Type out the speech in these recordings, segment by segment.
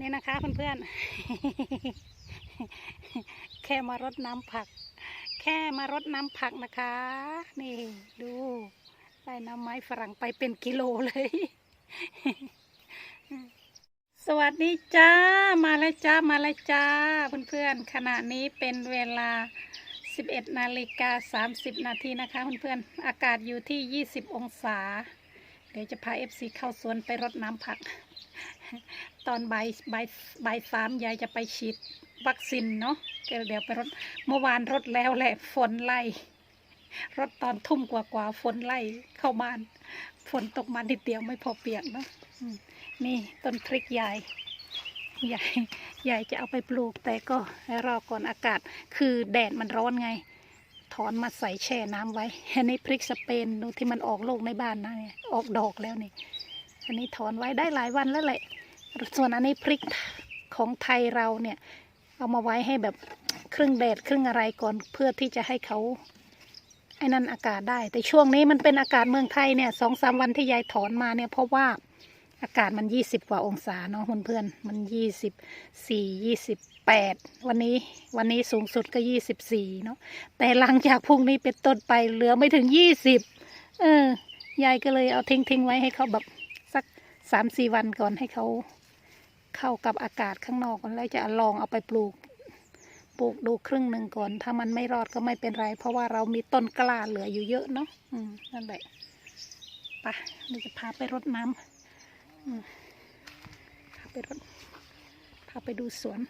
นี่นะคะเพื่อนๆ แค่มารดน้ำผัก แค่มารดน้ำผักนะคะ นี่ดูได้น้ำไม้ฝรั่งไปเป็นกิโลเลย สวัสดีจ้า มาแล้วจ้า มาแล้วจ้า เพื่อนๆ ขณะนี้เป็นเวลา 11นาฬิกา30 นาทีนะคะ เพื่อนๆ อากาศอยู่ที่ 20 องศา ดี๋ยวจะพา FC เข้าสวนไปรดน้ำผัก ตอนบ่ายบ่ายบ่ายสามยายจะไปฉีดวัคซีนเนาะเดี๋ยวไปรถเมื่อวานรถแล้วแหละฝนไล่รถตอนทุ่มกว่ากว่าฝนไล่เข้าบ้าน ฝนตกมานิดเดียวไม่พอเปียกเนาะนี่ต้นพริกยายยายยายจะเอาไปปลูกแต่ก็ให้รอก่อนอากาศ คือแดดมันร้อนไง ถอนมาใส่แช่น้ำไว้ อันนี้พริกสเปนดูที่มันออกลูกในบ้านนะเนี่ยออกดอกแล้วนี่ อันนี้ถอนไว้ได้หลายวันแล้วแหละ ส่วนอันนี้พริกของไทยเราเนี่ย เอามาไว้ให้แบบครึ่งแดดครึ่งอะไรก่อนเพื่อที่จะให้เขาไอ้นั่นอากาศได้ แต่ช่วงนี้มันเป็นอากาศเมืองไทยเนี่ยสองสามวันที่ยายถอนมาเนี่ยเพราะว่า อากาศมันยี่สิบกว่าองศาเนาะเพื่อนๆมันยี่สิบสี่ยี่สิบแปดวันนี้วันนี้สูงสุดก็ยี่สิบสี่เนาะแต่หลังจากพรุ่งนี้เป็นต้นไปเหลือไม่ถึงยี่สิบเออยายก็เลยเอาทิ้งทิ้งๆไว้ให้เขาแบบสักสามสี่วันก่อนให้เขาเข้ากับอากาศข้างนอกก่อนแล้วจะลองเอาไปปลูกปลูกดูครึ่งหนึ่งก่อน ถ้ามันไม่รอดก็ไม่เป็นไร เพราะว่าเรามีต้นกล้าเหลืออยู่เยอะเนาะอืมนั่นแหละไปเราจะพาไปรดน้ำ พาไปรดพาไปดูสวน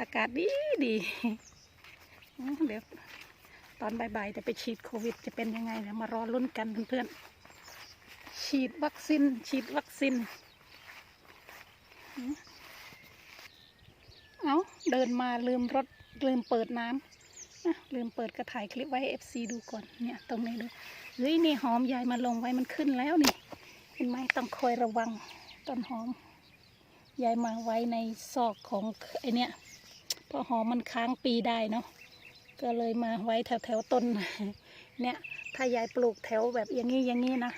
อากาศดีดีเดี๋ยวตอนบ่ายๆจะไปฉีดโควิด จะเป็นยังไงเดี๋ยวมารอลุ้นกันเพื่อนๆ ฉีดวัคซีนฉีดวัคซีนเอาเดินมาลืมรถลืมเปิดน้ำอะลืมเปิดกระถ่ายคลิปไว้เอฟซีดูก่อนเนี่ย ตรงนี้ดูเฮ้ยนี่หอมยายมาลงไว้มันขึ้นแล้วนี่ ห็นไหมต้องคอยระวังต้นหอมยายมาไว้ในซอกของไอเนี้ยเพราะหอมมันค้างปีได้เนาะก็เลยมาไว้แถวแถวๆต้นเนี่ย ถ้ายายปลูกแถวแบบอย่างนี้อย่างนี้นะ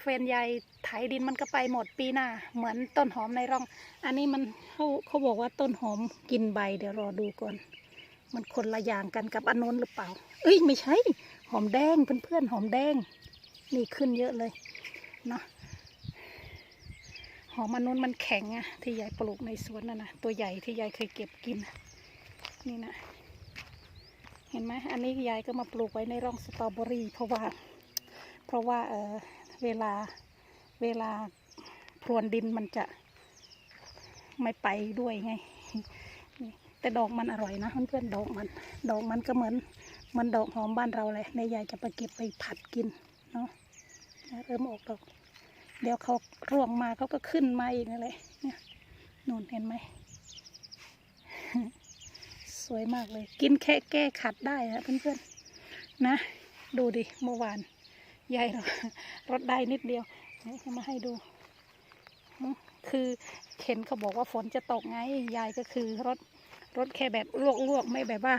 แฟนยายไถดินมันก็ไปหมดปีหน้า เหมือนต้นหอมในร่อง อันนี้มันเขาเขาบอกว่าต้นหอมกินใบเดี๋ยวรอดูก่อน มันคนละอย่างกันกับอันนู้นหรือเปล่า เอ้ยไม่ใช่ หอมแดงเพื่อนๆหอมแดง นี่ขึ้นเยอะเลย เนาะหอมอันนู้นมันแข็งอะที่ยายปลูกในสวนน่ะนะตัวใหญ่ที่ยายเคยเก็บกิน นี่นะเห็นไหมอันนี้ยายก็มาปลูกไว้ในร่องสตรอเบอรี่เพราะว่า เพราะว่าเออเวลาเวลาพรวนดินมันจะไม่ไปด้วยไง แต่ดอกมันอร่อยนะเพื่อนๆดอกมัน ดอกมันก็เหมือนเหมันดอกหอมบ้านเราเลยในยายจะไปเก็บไปผัดกินเนาะ เริ่มออกดอก เดี๋ยวเขาร่วงมาเขาก็ขึ้นมาอีกนั่นแหละเนี่ยนู่นเห็นไหม สวยมากเลย กินแค่แก้ขัดได้นะเพื่อนๆนะ ดูดิเมื่อวานยายเรารถได้นิดเดียวเอามาให้ดู คือเห็นเขาบอกว่าฝนจะตกไง ยายก็คือรถรถแค่แบบลวกๆไม่แบบว่า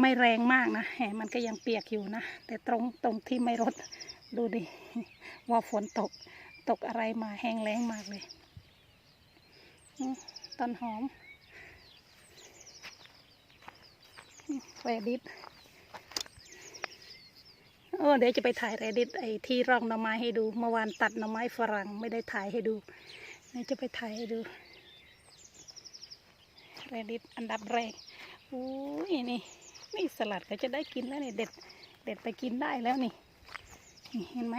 ไม่แรงมากนะแหมมันก็ยังเปียกอยู่นะ แต่ตรงตรงที่ไม่รถ ดูดิ ว่าฝนตก ตกอะไรมาแห้งแล้งมากเลย ต้นหอมอืมแวดิบเออเดี๋ยวจะไปถ่ายเรดิตไอ้ที่ร่องหน่อไม้ให้ดู เมื่อวานตัดหน่อไม้ฝรั่งไม่ได้ถ่ายให้ดูเดี๋ยวจะไปถ่ายให้ดูเรดิตอันดับแรกอุ้ยนี่นี่สลัดก็จะได้กินแล้วนี่เด็ด เด็ดไปกินได้แล้วนี่ นี่เห็นไหม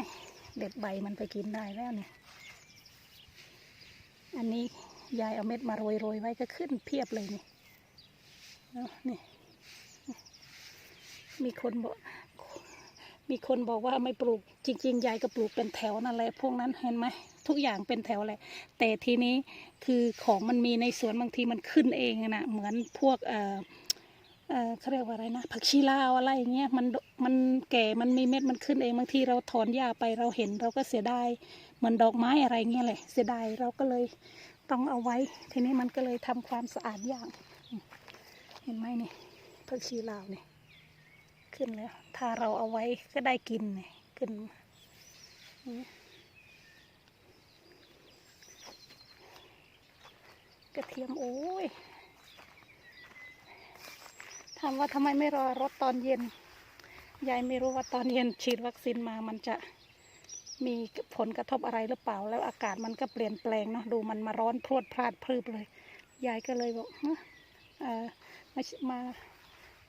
เด็ดใบมันไปกินได้แล้วเนี่ย อันนี้ยายเอาเม็ดมาโรยโรยๆไว้ก็ขึ้นเพียบเลยนี่เนี่ มีคนบอก มีคนบอกว่าไม่ปลูก จริง ๆ ยายก็ปลูกเป็นแถวนั่นแหละ พวกนั้นเห็นไหม ทุกอย่างเป็นแถวแหละ แต่ทีนี้คือของมันมีในสวนบางทีมันขึ้นเองนะ เหมือนพวกเอ่อ เออเขาเรียกว่าอะไรนะผักชีลาวอะไรอย่างเงี้ยมันมันแก่มันมีเม็ดมันขึ้นเองบางทีเราถอนหญ้าไปเราเห็นเราก็เสียดายเหมือนดอกไม้อะไรเงี้ยแหละเสียดายเราก็เลยต้องเอาไว้ ทีนี้มันก็เลยทำความสะอาดอย่ากเห็นไหมนี่ผักชีลาวนี่ขึ้นแล้ว ถ้าเราเอาไว้ก็ได้กินนี่ขึ้นกระเทียมโอ้ยามว่าทำไมไม่รอรถตอนเย็น ยายไม่รู้ว่าตอนเย็นฉีดวัคซีนมามันจะมีผลกระทบอะไรหรือเปล่า แล้วอากาศมันก็เปลี่ยนแปลงเนาะดูมันมาร้อนพรวดพลาดพรึบเลย ยายก็เลยบอกเออมามา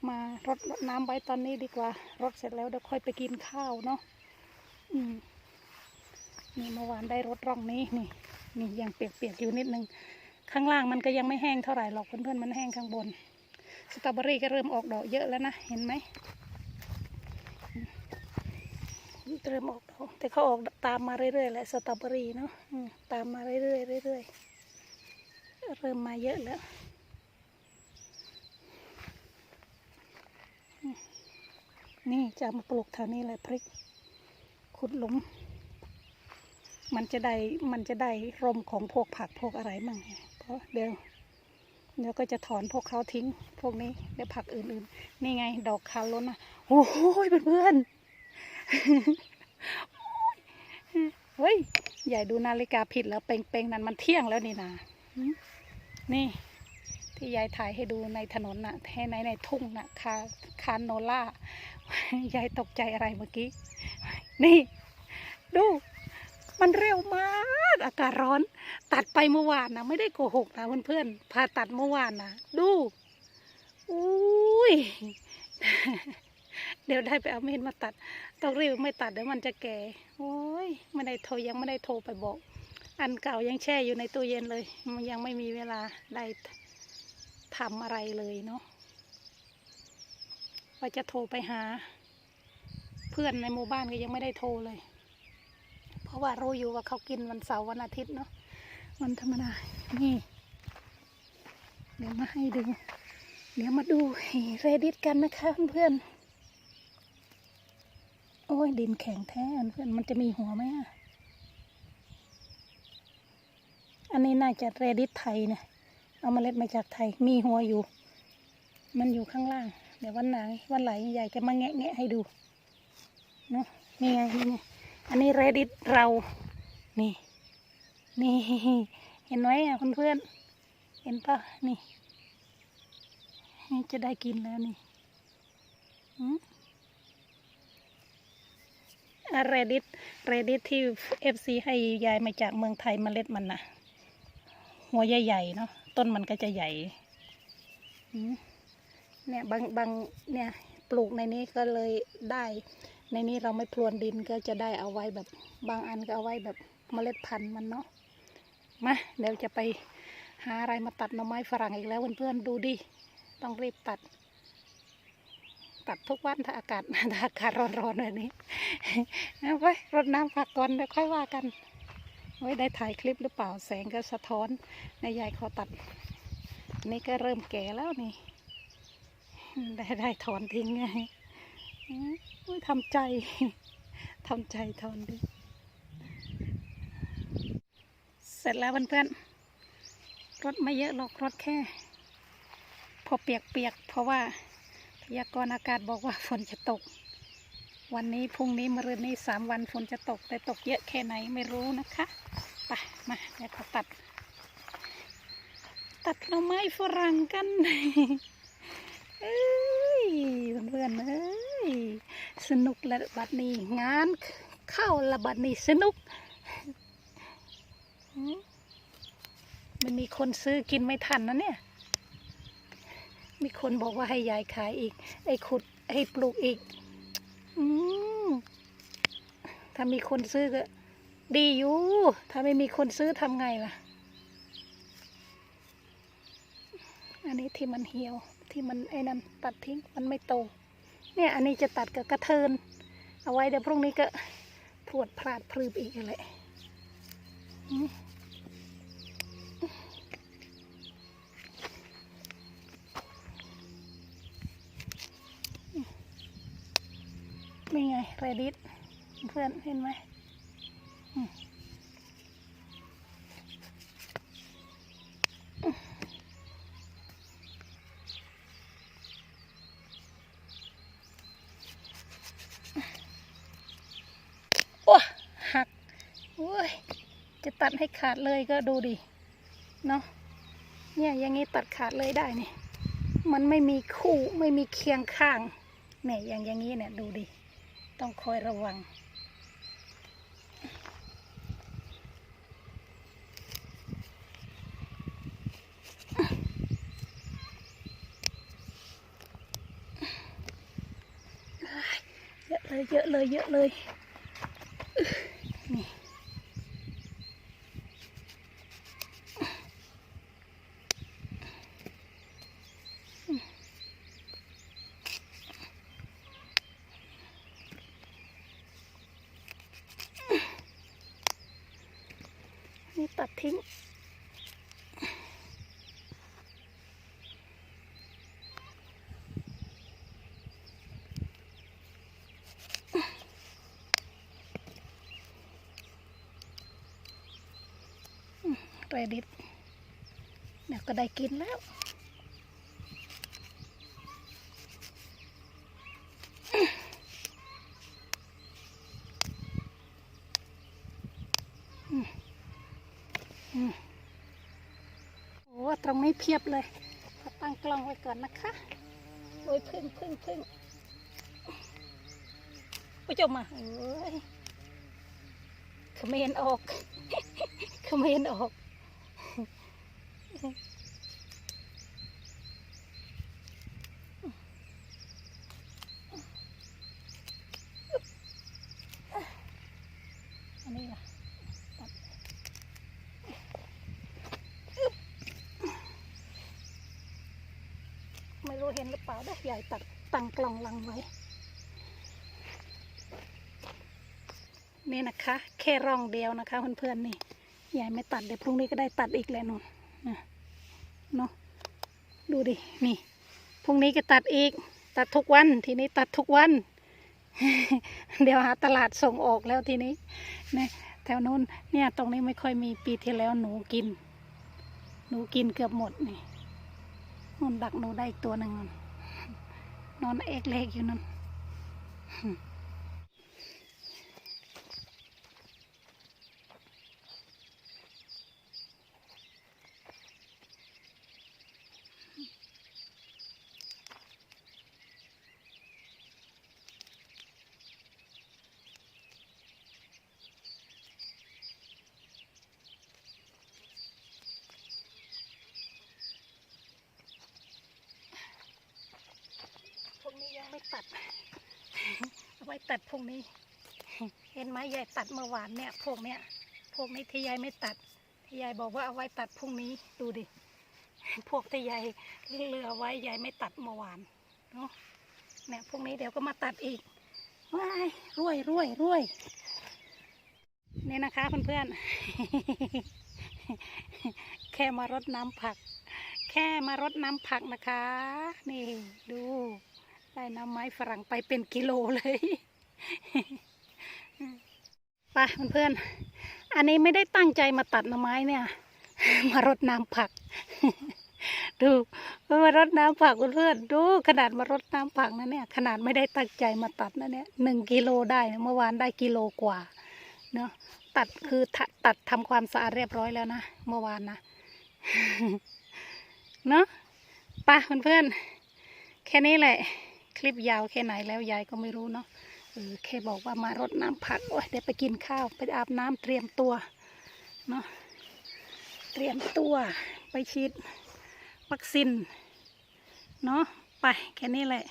มารดน้ำไว้ตอนนี้ดีกว่ารดเสร็จแล้วเดี๋ยวค่อยไปกินข้าวเนาะอืมนี่เมื่อวานได้รดร่องนี้นี่นี่ยังเปียกๆอยู่นิดนึง ข้างล่างมันก็ยังไม่แห้งเท่าไหร่หรอกเพื่อนๆมันแห้งข้างบน สตรอเบอรี่ก็เริ่มออกดอกเยอะแล้วนะ เห็นไหมเริ่มออกดอกแต่เขาออกตามมาเรื่อยๆแหละสตรอเบอรี่เนาะตามมาเรื่อยๆเรื่อยๆเริ่มมาเยอะแล้วนี่จะมาปลูกแถวนี้แหละพริก ขุดหลุม มันจะได้มันจะได้ร่มของพวกผักพวกอะไรมั่งไงเพราะเดี๋ยว เดี๋ยวก็จะถอนพวกเขาทิ้ง พวกนี้เดี๋ยวผักอื่นๆ นี่ไง ดอกคาล้นนะโอ้โหเพื่อนๆเฮ้ย ใหญ่ดูนาฬิกาผิดแล้วเป่งๆ นั้นมันเที่ยงแล้วนี่นานี่ที่ยายถ่ายให้ดูในถนนน่ะให้ในในทุ่งน่ะคาคานโนล่ายายตกใจอะไรเมื่อกี้ นี่ ดู มันเร็วมากอากาศร้อน ตัดไปเมื่อวานนะไม่ได้โกหกนะเพื่อนๆพาตัดเมื่อวานนะดูอุ้ยเดี๋ยวได้ไปเอามีดมาตัด ต้องรีบไม่ตัดเดี๋ยวมันจะแก่ โอ้ยไม่ได้โทรยังไม่ได้โทรไปบอก อันเก่ายังแช่อยู่ในตู้เย็นเลย มันยังไม่มีเวลาได้ทำอะไรเลยเนาะว่าจะโทรไปหา เพื่อนในหมู่บ้านก็ยังไม่ได้โทรเลย ราะว่ารู้อยู่ว่าเขากินวันเสาร์วันอาทิตย์เนาะวันธรรมดา นี่ เดี๋ยวมาให้ดู เดี๋ยวมาดูเรดิตกันนะคะเพื่อนๆโอ้ยดินแข็งแท้เพื่อนมันจะมีหัวไหมอะอันนี้น่าจะเรดิตไทยเนี่ยเอามาเล็ดมาจากไทย มีหัวอยู่ มันอยู่ข้างล่าง เดี๋ยววันไหนวันไหลใหญ่จะมาแงะแงะให้ดู เนาะนี่ไงนี่ไง อันนี้เรดิตเรา นี่ นี่ เห็นไหมอะเพื่อนๆ เห็นปะนี่ นี่จะได้กินแล้วนี่เรดิตเรดิตที่เอฟซีให้ยายมาจากเมืองไทยเมล็ดมันนะหัวใหญ่ๆเนาะต้นมันก็จะใหญ่เนี่ยบางบางเนี่ยปลูกในนี้ก็เลยได้ ในนี้เราไม่พรวนดินก็จะได้เอาไว้แบบบางอันก็เอาไว้แบบเมล็ดพันธุ์มันเนาะมาเดี๋ยวจะไปหาอะไรมาตัดหน่อไม้ฝรั่งอีกแล้วเพื่อนๆดูดิต้องรีบตัด ตัดทุกวันถ้าอากาศถ้าอากาศร้อนๆแบบนี้เอาไปรดน้ำผักก่อนเดี๋ยวค่อยว่ากันไว้ได้ถ่ายคลิปหรือเปล่าแสงก็สะท้อนในยายขอตัด นี่ก็เริ่มแก่แล้วนี่ ได้ได้ถอนทิ้งไง ทำใจทำใจถอนดิเสร็จแล้วเพื่อนๆรถไม่เยอะหรอกรถแค่ พอเปียกๆเพราะว่าพยากรณ์อากาศบอกว่าฝนจะตก วันนี้พรุ่งนี้มะรืนนี้สามวันฝนจะตก แต่ตกเยอะแค่ไหนไม่รู้นะคะไปมาเดี๋ยวขอตัด ตัดหน่อไม้ฝรั่งกันเอ้ย เพื่อนๆเอ้ยสนุกละบัดนี้งานเข้าละบัดนี้สนุกมันมีคนซื้อกินไม่ทันนะเนี่ย มีคนบอกว่าให้ยายขายอีก ไอ้ขุดให้ปลูกอีกอถ้ามีคนซื้อก็ ดีอยู่ ถ้าไม่มีคนซื้อทำไงล่ะ อันนี้ที่มันเหี่ยวที่มันไอ้นั่นตัดทิ้งมันไม่โต เนี่ยอันนี้จะตัดกับกระเทิน เอาไว้เดี๋ยวพรุ่งนี้ก็พรวดพลาดพลืบอีกอะไรอืมนี่ไงเรดิตเพื่อนเห็นไหมอืมโอ้หักโอ้ย จะตัด ให้ขาดเลยก็ดูดิเนาะเนี่ยอย่างนี้ตัดขาดเลยได้นี่มันไม่มีคู่ไม่มีเคียงข้างเนี่ยอย่างอย่างนี้เนี่ยดูดิต้องคอยระวัง เยอะเลยเยอะเลยเยอะเลยนี่ นี่ตัดทิ้ง เรดิตเดี๋ยวก็ได้กินแล้ว อืมอืมโอ้ตรงนี้ เพียบเลยตั้งกล้องไว้ก่อนนะคะโอ้ยพึ่งพึ่งพึ่งไปจมมาเอ้ยเขมรออกเขมรออก อันนี้ล่ะตัดอึ๊บไม่รู้ เห็นหรือเปล่าได้ใหญ่ตัดตั้งกล่องลังไว้ นี่นะคะ แค่ร่องเดียวนะคะเพื่อนๆนี่ยายไม่ตัดเดี๋ยวพรุ่งนี้ก็ได้ตัดอีกแล้วหนูนะเนาะดูดินี่พรุ่งนี้ก็ตัดอีก ตัดทุกวันทีนี้ตัดทุกวัน เดี๋ยวหาตลาดส่งออกแล้วทีนี้นี่แถวนู้นเนี่ยตรงนี้ไม่ค่อยมีปีที่แล้วหนูกิน หนูกินเกือบหมดนี่ นู่นดักหนูได้อีกตัวหนึ่งนู่นนอนเอกเล็กอยู่นั่น พ ว้ตัด เอาไว้ตัดพวกนี้ เห็นไหมยายตัดเมื่อวานเนี่ย พวกเนี้ย พวกนี้ที่ยายไม่ตัด ที่ยายบอกว่าเอาไว้ตัดพรุ่งนี้ ดูดิ พวกที่ยายเลือไว้ยายไม่ตัดเมื่อวานเนาะ เนี่ยพวกนี้เดี๋ยวก็มาตัดอีก ว้ายรวยรวยรวยนี่นะคะเพื่อนๆ แค่มารดน้ำผัก แค่มารดน้ำผักนะคะ นี่ดู ได้น้ำไม้ฝรั่งไปเป็นกิโลเลยไปเพื่อนๆอันนี้ไม่ได้ตั้งใจมาตัดน่อไม้เนี่ย มารดน้ำผัก ดูมารดน้ำผักเพื่อนๆดูขนาดมารดน้ำผักนะเนี่ย ขนาดไม่ได้ตั้งใจมาตัดนะเนี่ยหนึ่งกิโลได้เมื่อวานได้กิโลกว่าเนาะตัดคือตัดทำความสะอาดเรียบร้อยแล้วนะเมื่อวานนะเนาะไปะเพื่อนๆแค่นี้แหละ คลิปยาวแค่ไหนแล้วยายก็ไม่รู้เนาะเออแค่บอกว่ามารดน้ำผักโอ้ยเดี๋ยวไปกินข้าวไปอาบน้ำเตรียมตัวเนาะเตรียมตัวไปฉีดวัคซีนเนาะไปแค่นี้แหละ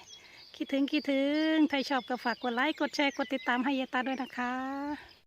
คิดถึงคิดถึง ใครชอบก็ฝากกดไลค์ กดแชร์ กดติดตามให้ยายตาด้วยนะคะ